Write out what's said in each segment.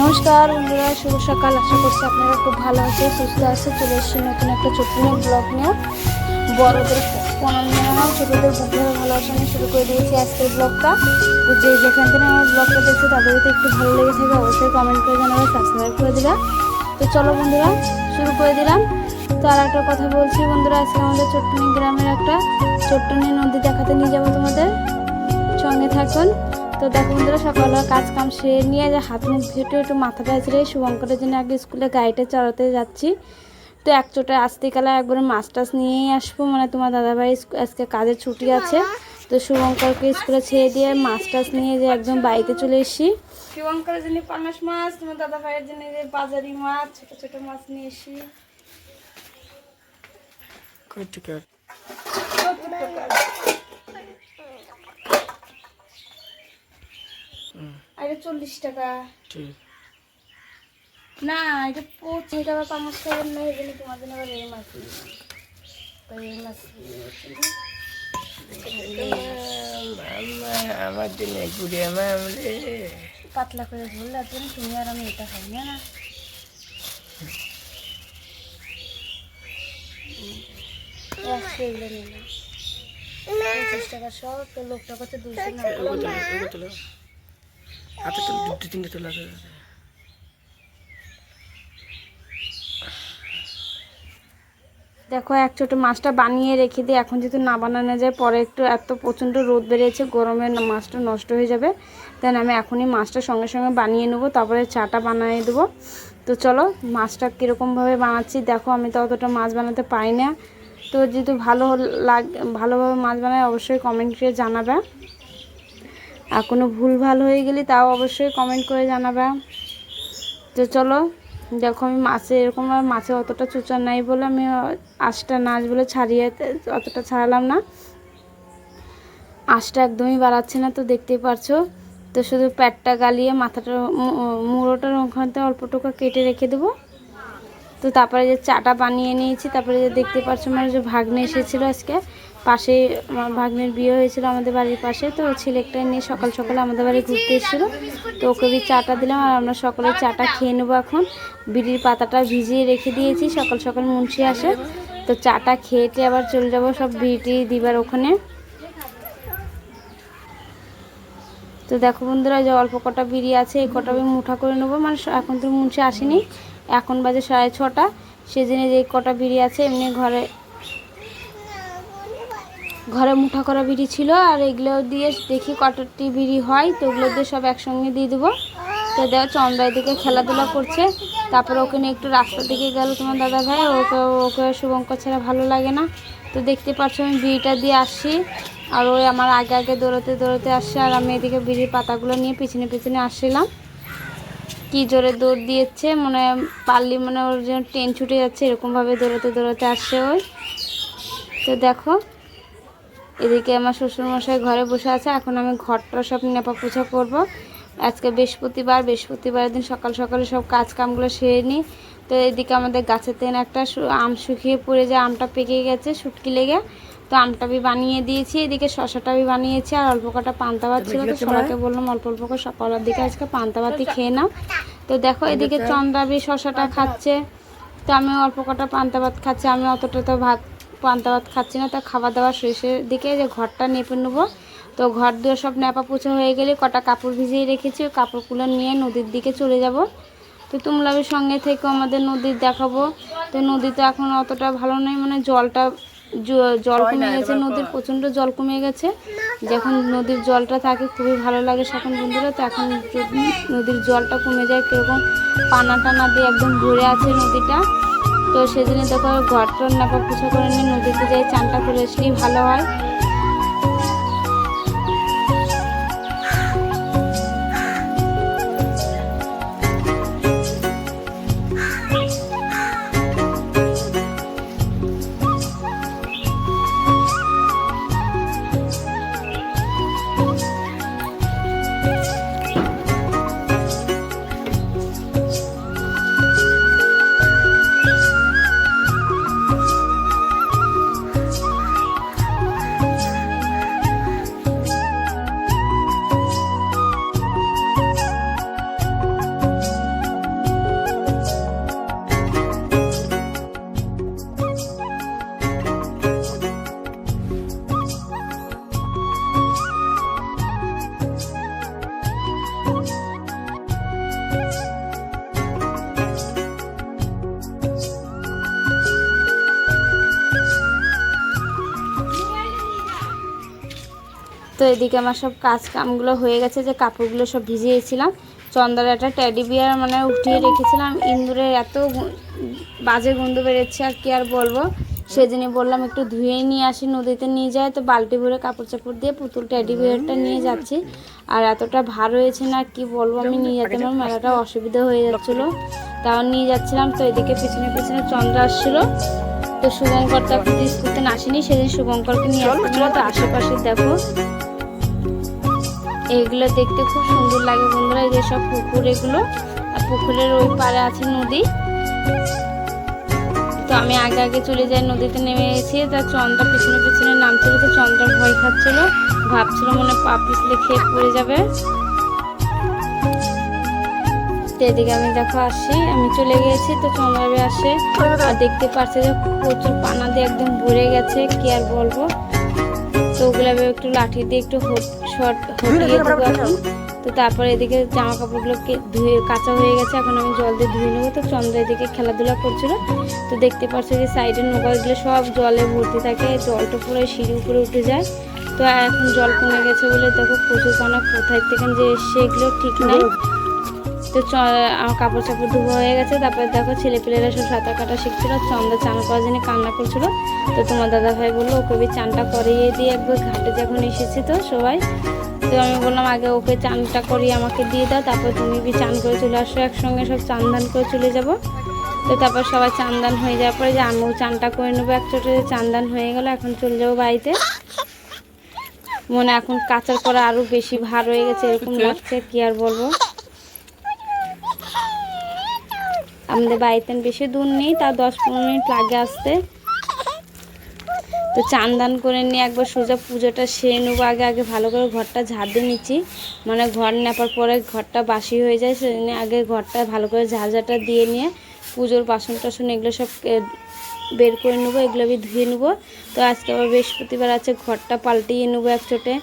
নমস্কার, বন্ধুরা, শুভ সকাল। আশা করছি আপনারা খুব ভালো আছে সুস্থ আছে চলে এসেছি নতুন একটা ছোট্ট ব্লগ নিয়ে। বড়দের নিয়ে হয় ছোটোদের বুদ্ধি ভালোবাসা নিয়ে শুরু করে দিয়েছি আজকের ব্লগটা তো যে যেখান থেকে আমার ব্লগটা দেখছে, তাদের যদি একটু ভালো লেগে থাকে, অবশ্যই কমেন্ট করে জানাবে সাবস্ক্রাইব করে দিবা। তো চলো বন্ধুরা, শুরু করে দিলাম। তো আর একটা কথা বলছি বন্ধুরা, আজকে আমাদের চট্টনি গ্রামের একটা চট্টনি নদী দেখাতে নিয়ে যাব তোমাদের। সঙ্গে থাকুন। তো দেখো বন্ধুরা সকালবেলা কাজ কাম সেরে নিয়ে যে হাত মুখ ধুয়ে একটু মাথাটা ছেড়ে শুভঙ্করের জন্য আগে স্কুলে গাড়িটা চড়াতে যাচ্ছি। তো এক চোটে আসতেকালে একবারে মাছ টাছ নিয়েই আসব মানে তোমার দাদাভাই আজকে কাজের ছুটি আছে। তো শুভঙ্করকে স্কুলে ছেড়ে দিয়ে মাছ টাছ নিয়ে যে একদম বাড়িতে চলে এসেছি। শুভঙ্করের জন্য পাঙাশ মাছ তোমার দাদা ভাইয়ের জন্য যে বাজারি মাছ ছোট ছোট মাছ নিয়ে এসি আর এটা চল্লিশ টাকা। না এটা পঁচিশ টাকা পাঁচ টাকা না জন্য তোমার জন্য আবার এই মাছ এই মাছ আমার জন্য ঘুরে আমার পাতলা করে ঝোল আর জন্য তুমি আর আমি এটা খাই না? না পঁচিশ টাকা সব তো লোকটা করছে দুশো না? তোলা দেখো, এক ছোটো মাছটা বানিয়ে রেখে দিই। এখন যেহেতু না বানানো যায়, পরে একটু এত প্রচণ্ড রোদ বেড়েছে গরমে মাছটা নষ্ট হয়ে যাবে। দেন আমি এখনই মাছটা সঙ্গে সঙ্গে বানিয়ে নেব, তারপরে চাটা বানিয়ে দেবো। তো চলো, মাছটা কীরকমভাবে বানাচ্ছি, দেখো, আমি তো অতটা মাছ বানাতে পারি না। তো যেহেতু ভালো লাগ ভালোভাবে মাছ বানায়, অবশ্যই কমেন্ট করে জানাবে। আর কোনো ভুল ভালো হয়ে গেলে তাও অবশ্যই কমেন্ট করে জানাবে। তো চলো, দেখো আমি মাছে এরকম আর মাছে অতটা চুচা নাই বলে আমি আঁশটা নাচ বলে ছাড়িয়ে অতটা ছাড়ালাম না। আঁশটা একদমই বাড়াচ্ছে না তো দেখতেই পারছ। তো শুধু প্যাটটা গালিয়ে মাথাটা মুড়োটার ওখানতে অল্পটুকু কেটে রেখে দেবো। তো তারপরে যে চাটা বানিয়ে নিয়েছি, তারপরে যে দেখতে পাচ্ছ আমার যে ভাগ্নে এসেছিল আজকে পাশে আমার ভাগ্নের বিয়ে হয়েছিল আমাদের বাড়ির পাশে, তো ছেলেটা নিয়ে সকাল সকালে আমাদের বাড়ি ঘুরতে এসেছিল। তো ওকে বি চাটা দিলাম আর আমরা সকলে চাটা খেয়ে নেব এখন। বিড়ির পাতাটা ভিজিয়ে রেখে দিয়েছি, সকাল সকাল মুন্সি আসে। তো চাটা খেয়েটে আবার চলে যাব সব বিড়ি দিবার ওখানে। তো দেখো বন্ধুরা যে অল্প কটা বিড়ি আছে, এই কটা আমি মুঠা করে নেব। মানে এখন তো মুন্সি আসেনি, এখন বাজে সাড়ে ছটা। সেদিনে যে কটা বিড়ি আছে, এমনি ঘরে ঘরে মুঠা করা বিড়ি ছিল আর এগুলো দিয়ে দেখি কতটি বিড়ি হয়, তো ওগুলো দিয়ে সব একসঙ্গে দিয়ে দেবো। তো দেখো চন্দ্রার দিকে খেলাধুলা করছে, তারপরে ওকে নিয়ে একটু রাস্তার দিকে গেল তোমার দাদা ভাই, ওকে ওকে শুভঙ্কর ছাড়া ভালো লাগে না। তো দেখতে পাচ্ছ আমি বিড়িটা দিয়ে আসছি, আর ওই আমার আগে আগে দৌড়াতে দৌড়াতে আসছে, আর আমি এদিকে বিড়ির পাতাগুলো নিয়ে পিছনে পিছনে আসছিলাম। কি জোরে দৌড় দিয়েছে মানে পারলি মানে ওর যেন ট্রেন ছুটে যাচ্ছে, এরকমভাবে দৌড়াতে দৌড়াতে আসছে ওই। তো দেখো এদিকে আমার শ্বশুরমশাই ঘরে বসে আছে। এখন আমি ঘরটা সব নেপা পোছা করব। আজকে বৃহস্পতিবার, বৃহস্পতিবারের দিন সকাল সকালে সব কাজ কামগুলো সেরে নিই। তো এদিকে আমাদের গাছের তেন একটা আম শুকিয়ে পড়ে যায়, আমটা পেকে গেছে শুটকি লেগে। তো আমটা আমি বানিয়ে দিয়েছি, এদিকে শশাটা আমি বানিয়েছি, আর অল্প কটা পান্তা ভাত ছিল। তো সবাইকে বললাম অল্প অল্প করে সকালের দিকে আজকে পান্তা ভাতই খেয়ে নাও। তো দেখো এদিকে চন্দ্রাবি শশাটা খাচ্ছে। তো আমি অল্প কটা পান্তা ভাত খাচ্ছি, আমি অতটা তো ভাত পান্তা ভাত খাচ্ছি না তো খাওয়া দাওয়া শেষের দিকে যে ঘরটা নেপে নেব। তো ঘর দিয়ে সব নেপা পুছো হয়ে গেলে কটা কাপড় ভিজিয়ে রেখেছি ওই কাপড়গুলো নিয়ে নদীর দিকে চলে যাব। তো তোমরাও সঙ্গে থেকে আমাদের নদীর দেখাবো। তো নদী তো এখন অতটা ভালো নেই মানে জলটা জল কমে গেছে নদীর প্রচণ্ড জল কমে গেছে। যখন নদীর জলটা থাকে খুবই ভালো লাগে সেখন বন্ধুরা তো এখন নদীর জলটা কমে যায় কীরকম পানা টানা দিয়ে একদম ভরে আছে নদীটা। তো সেদিনে ঘর টর নাপা পুছো করে নিয়ে নদীতে যাই চানটা করে আসলেই ভালো হয়। এদিকে আমার সব কাজ কামগুলো হয়ে গেছে, যে কাপড়গুলো সব ভিজিয়েছিলাম। চন্দ্রার একটা টেডি বিয়ার মানে উঠিয়ে রেখেছিলাম। ইন্দুরের এত বাজে গন্ধ বেরোচ্ছে, আর কি আর বলব? সেদিনই বললাম, একটু ধুয়ে নিয়ে আসি, নদীতে নিয়ে যায় তো বালতি ভরে কাপড় চাপড় দিয়ে পুতুল ট্যাডি বিয়ারটা নিয়ে যাচ্ছি। আর এতটা ভার হয়েছে না কি বলব? আমি নিয়ে যেতে আমার মেলাটা অসুবিধা হয়ে যাচ্ছিল। তাও নিয়ে যাচ্ছিলাম, তো এদিকে পিছনে পিছনে চন্দ্র আসছিল। তো শুভঙ্কর তো এখন স্কুল আসেনি, সেদিন শুভঙ্করকে নিয়ে আসছিল তো আশেপাশে দেখো এইগুলো দেখতে খুব সুন্দর লাগে বন্ধুরা, এই সব পুকুর এগুলো। আর পুকুরের ওই পারে আছে নদী। তো আমি আগে আগে চলে যাই, নদীতে নেমে এসে তার চন্দ্রা পিছনে পিছনে নামছিল তো চন্দ্রা ভয় খাচ্ছিল। ভাবছিল মনে হয় পা পিছলে খেয়ে পড়ে যাবে। এদিকে আমি দেখো আসি, আমি চলে গিয়েছি, তো চন্দ্রাবে আসে। আর দেখতে পাচ্ছি যে প্রচুর পানা দিয়ে একদম ভরে গেছে, কি আর বলব। তো ওগুলো একটু লাঠি দিয়ে একটু শর্ট হয়ে তো তারপরে এদিকে জামা কাপড়গুলোকে ধুয়ে কাঁচা হয়ে গেছে এখন আমি জল দিয়ে ধুয়ে নেব। তো চন্দ্র এদিকে খেলাধুলা করছিল। তো দেখতে পাচ্ছি যে সাইডের নৌকাগুলো সব জলে ভর্তি থাকে জলটা পুরো সিঁড়ি উপরে উঠে যায়। তো এখন জল কমে গেছে বলে দেখো প্রচুর কানা কোথায় থেকে যে এসছে এগুলো ঠিক নেই। তো চ- আমার কাপড় চাপড় ধোয়া হয়ে গেছে। তারপরে দেখো ছেলেপেলেরা সব সাঁতার কাটা শিখছিল চন্দ্র চান করার জন্য কান্না করছিল। তো তোমার দাদা ভাই বলল ওকে চানটা করিয়ে দিয়ে একবার ঘাটে যখন এসেছি তো সবাই। তো আমি বললাম আগে ওকে চানটা করিয়ে আমাকে দিয়ে দাও তারপর তুমি বি চান করে চলে আসো একসঙ্গে সব চান দান করে চলে যাব। তো তারপর সবাই চান দান হয়ে যাওয়ার পরে যে আমিও চানটা করে নেব একচোটে চান দান হয়ে গেল এখন চলে যাব বাড়িতে। মনে এখন কাচার করা আরও বেশি ভার হয়ে গেছে এরকম লাগছে কি আর বলব? আমাদের বাড়িতে বেশি দূর নেই তা দশ পনেরো মিনিট লাগে আসতে। তো চান দান করে নিয়ে একবার সোজা পুজোটা সেরে নেব। আগে আগে ভালো করে ঘরটা ঝাড় দিয়ে নিচ্ছি। মানে ঘর নেপার পরে ঘরটা বাসি হয়ে যায়, সেজন্য আগে ঘরটা ভালো করে ঝাড়ঝাটা দিয়ে নিয়ে পুজোর বাসন টাসন এগুলো সব বের করে নেব, এগুলো আমি ধুয়ে নেব। তো আজকে আবার বৃহস্পতিবার আছে, ঘরটা পাল্টিয়ে নেব এক চোটে।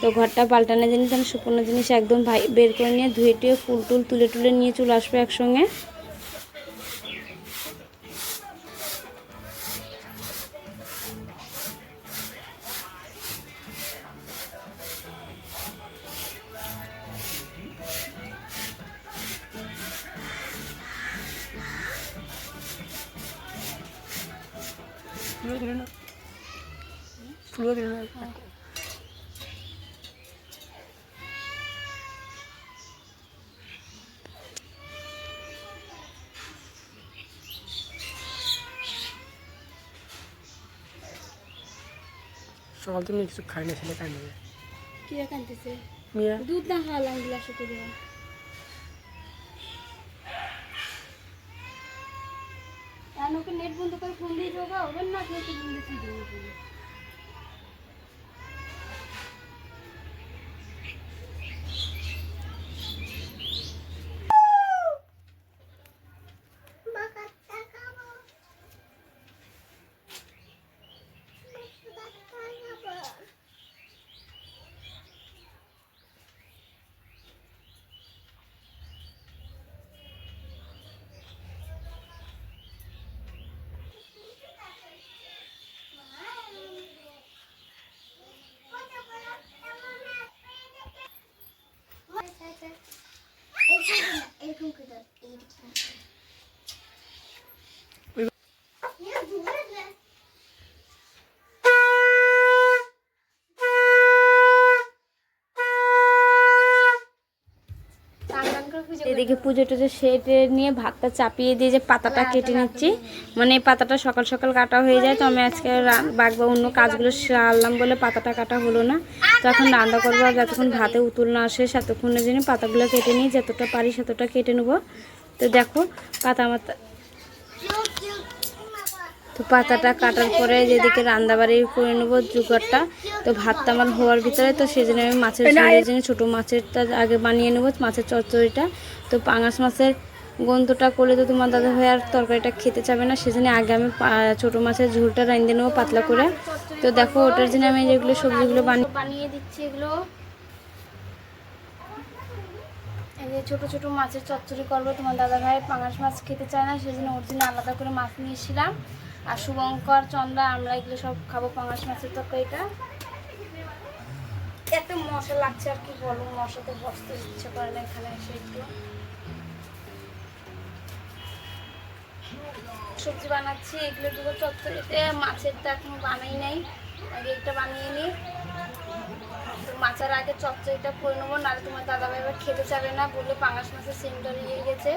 তো ঘরটা পাল্টানোর জিনিস আমি শুকনো জিনিস একদম বের করে নিয়ে ধুয়ে টুয়ে ফুল টুল তুলে টুলে নিয়ে চলে আসব একসঙ্গে। না না সকাল তুমি কিছু খাই না ছেলে খাই নেবে কি মিয়া? দুধ না খাওয়ালাম গ্লাসে করে আর ওকে নেট বন্ধ করে ফোন দিয়ে যোগা হবে না আপনি তো বন্ধ কি এদিকে পুজো টুজো সেটে নিয়ে ভাতটা চাপিয়ে দিয়ে যে পাতাটা কেটে নিচ্ছি। মানে এই পাতাটা সকাল সকাল কাটা হয়ে যায়, তো আমি আজকে বাঘ বাগবা, অন্য কাজগুলো সারলাম বলে পাতাটা কাটা হলো না। তো এখন রান্না করব আর যতক্ষণ ভাতে উতুল না আসে ততক্ষণের জন্য পাতাগুলো কেটে নিই, যতটা পারি ততটা কেটে নেব। তো দেখো, পাতা মাতা তো পাতাটা কাটার পরে যেদিকে রান্দাবাড়ি করে নেব জোগাড়টা তো ভাতটা আমার হওয়ার ভিতরে তো সেই জন্য আমি মাছের জন্য ছোটো মাছেরটা আগে বানিয়ে নেব মাছের চচ্চড়িটা। তো পাঙাশ মাছের গন্ধটা করলে তো তোমার দাদা ভাই আর তরকারিটা খেতে চাবে না সেজন্য আগে আমি পা- ছোটো মাছের ঝোলটা রাঁধে নেব পাতলা করে। তো দেখো ওটার জন্য আমি যেগুলো সবজিগুলো বানিয়ে বানিয়ে দিচ্ছি এগুলো। এই যে ছোটো ছোটো মাছের চচ্চড়ি করব তোমার দাদা ভাই পাঙাশ মাছ খেতে চায় না সেই জন্য ওর জন্য আলাদা করে মাছ নিয়েছিলাম আর শুভঙ্কর চন্দ্রা আমরা এগুলো সব খাব, পাঙাশ মাছের তরকারিটা। এত মশা লাগছে আর কি বলব, মশাতে বসতে ইচ্ছে করে না এখানে এসে একটু। সবজি বানাচ্ছি, এগুলো দুটো চচ্চড়িতে তো এখনও বানাই নাই। আগে একটা বানিয়ে নিই। মাছের আগে চচ্চড়িটা করে নেব, নাহলে তোমার দাদাভাই এবার খেতে চাবে না, বললে পাঙাশ মাছের সেন্টার ইয়ে গেছে।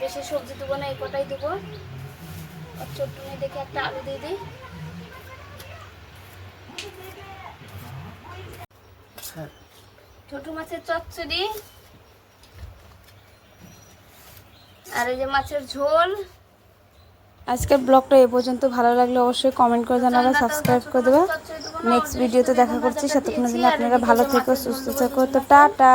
বেশি সবজি দেবো না, এই কটাই দেবো। ছোট্ট মেয়ে দেখে একটা আলু দিয়ে দিই। হ্যাঁ। ছোট মাছের চচ্চড়ি। আর এই যে মাছের ঝোল। আজকের ব্লগটা এ পর্যন্ত। ভালো লাগলে অবশ্যই কমেন্ট করে জানাবে সাবস্ক্রাইব করে দেবে। নেক্সট ভিডিওতে দেখা করছি। সেতক্ষণের জন্য আপনারা ভালো থেকো সুস্থ থেকো। তো টাটা।